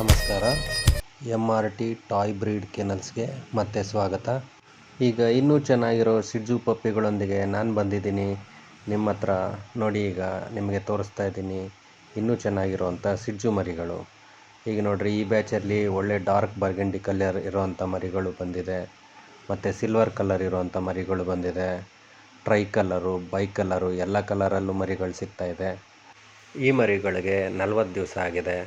ನಮಸ್ಕಾರ. M R T toy breed ಕೆನಲ್ಸ್ಗೆ ಮತ್ತೆ ಸ್ವಾಗತ. ಈಗ ಇನ್ನೂ ಚೆನ್ನಾಗಿರೋ ಸಿಡ್ಜು ಪಪ್ಪಿಗಳೊಂದಿಗೆ ನಾನು ಬಂದಿದ್ದೀನಿ. ನಿಮ್ಮ ಹತ್ರ ನೋಡಿ ಈಗ ನಿಮಗೆ ತೋರಿಸ್ತಾ ಇದ್ದೀನಿ. ಇನ್ನೂ ಚೆನ್ನಾಗಿರೋವಂಥ ಸಿಡ್ಜು ಮರಿಗಳು. ಈಗ ನೋಡಿರಿ, ಈ ಬ್ಯಾಚಲ್ಲಿ ಒಳ್ಳೆ ಡಾರ್ಕ್ ಬರ್ಗಂಡಿ ಕಲರ್ ಇರೋವಂಥ ಮರಿಗಳು ಬಂದಿದೆ. ಮತ್ತು ಸಿಲ್ವರ್ ಕಲರ್ ಇರೋವಂಥ ಮರಿಗಳು ಬಂದಿದೆ. ಟ್ರೈ ಕಲರು ಬೈ ಕಲರು ಎಲ್ಲ ಕಲರಲ್ಲೂ ಮರಿಗಳು ಸಿಗ್ತಾ ಇದೆ. ಈ ಮರಿಗಳಿಗೆ ನಲ್ವತ್ತು ದಿವಸ ಆಗಿದೆ.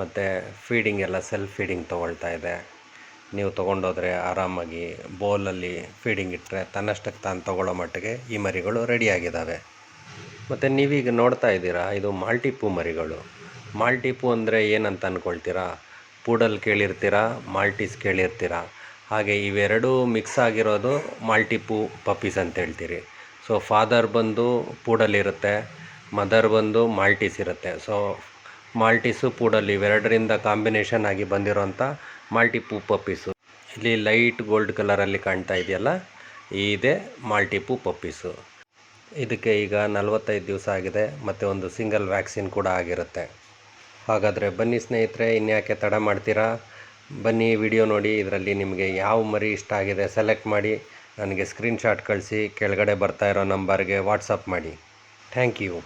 ಮತ್ತು ಫೀಡಿಂಗ್ ಎಲ್ಲ ಸೆಲ್ಫ್ ಫೀಡಿಂಗ್ ತೊಗೊಳ್ತಾ ಇದೆ. ನೀವು ತೊಗೊಂಡೋದ್ರೆ ಆರಾಮಾಗಿ ಬೌಲಲ್ಲಿ ಫೀಡಿಂಗ್ ಇಟ್ಟರೆ ತನ್ನಷ್ಟಕ್ಕೆ ತಾನು ತೊಗೊಳ್ಳೋ ಮಟ್ಟಿಗೆ ಈ ಮರಿಗಳು ರೆಡಿಯಾಗಿದ್ದಾವೆ ಮತ್ತು ನೀವೀಗ ನೋಡ್ತಾ ಇದ್ದೀರಾ, ಇದು ಮಾಲ್ಟಿಪೂ ಮರಿಗಳು. ಮಾಲ್ಟಿಪೂ ಅಂದರೆ ಏನಂತ ಅಂದ್ಕೊಳ್ತೀರಾ ಪೂಡಲ್ ಕೇಳಿರ್ತೀರಾ ಮಾಲ್ಟೀಸ್ ಕೇಳಿರ್ತೀರಾ? ಹಾಗೆ ಇವೆರಡೂ ಮಿಕ್ಸ್ ಆಗಿರೋದು ಮಾಲ್ಟಿಪೂ ಪಪ್ಪೀಸ್ ಅಂತ ಹೇಳ್ತೀರಿ. ಸೊ ಫಾದರ್ ಬಂದು ಪೂಡಲ್ ಇರುತ್ತೆ ಮದರ್ ಬಂದು ಮಾಲ್ಟೀಸ್ ಇರುತ್ತೆ. ಸೊ ಮಾಲ್ಟೀಸು ಪೂಡಲ್ ಇವೆರಡರಿಂದ ಕಾಂಬಿನೇಷನ್ ಆಗಿ ಬಂದಿರೋಂಥ ಮಾಲ್ಟಿಪೂ ಪಪ್ಪೀಸು ಇಲ್ಲಿ ಲೈಟ್ ಗೋಲ್ಡ್ ಕಲರಲ್ಲಿ ಕಾಣ್ತಾ ಇದೆಯಲ್ಲ? ಇದೇ ಮಾಲ್ಟಿಪೂ ಪಪ್ಪೀಸು ಇದಕ್ಕೆ ಈಗ ನಲವತ್ತೈದು ದಿವಸ ಆಗಿದೆ ಮತ್ತು ಒಂದು ಸಿಂಗಲ್ ವ್ಯಾಕ್ಸಿನ್ ಕೂಡ ಆಗಿರುತ್ತೆ. ಹಾಗಾದರೆ ಬನ್ನಿ ಸ್ನೇಹಿತರೆ, ಇನ್ಯಾಕೆ ತಡ ಮಾಡ್ತೀರಾ? ಬನ್ನಿ ವಿಡಿಯೋ ನೋಡಿ, ಇದರಲ್ಲಿ ನಿಮಗೆ ಯಾವ ಮರಿ ಇಷ್ಟ ಆಗಿದೆ ಸೆಲೆಕ್ಟ್ ಮಾಡಿ, ನನಗೆ ಸ್ಕ್ರೀನ್ಶಾಟ್ ಕಳಿಸಿ, ಕೆಳಗಡೆ ಬರ್ತಾ ಇರೋ ನಂಬರ್ಗೆ ವಾಟ್ಸಪ್ ಮಾಡಿ. Thank you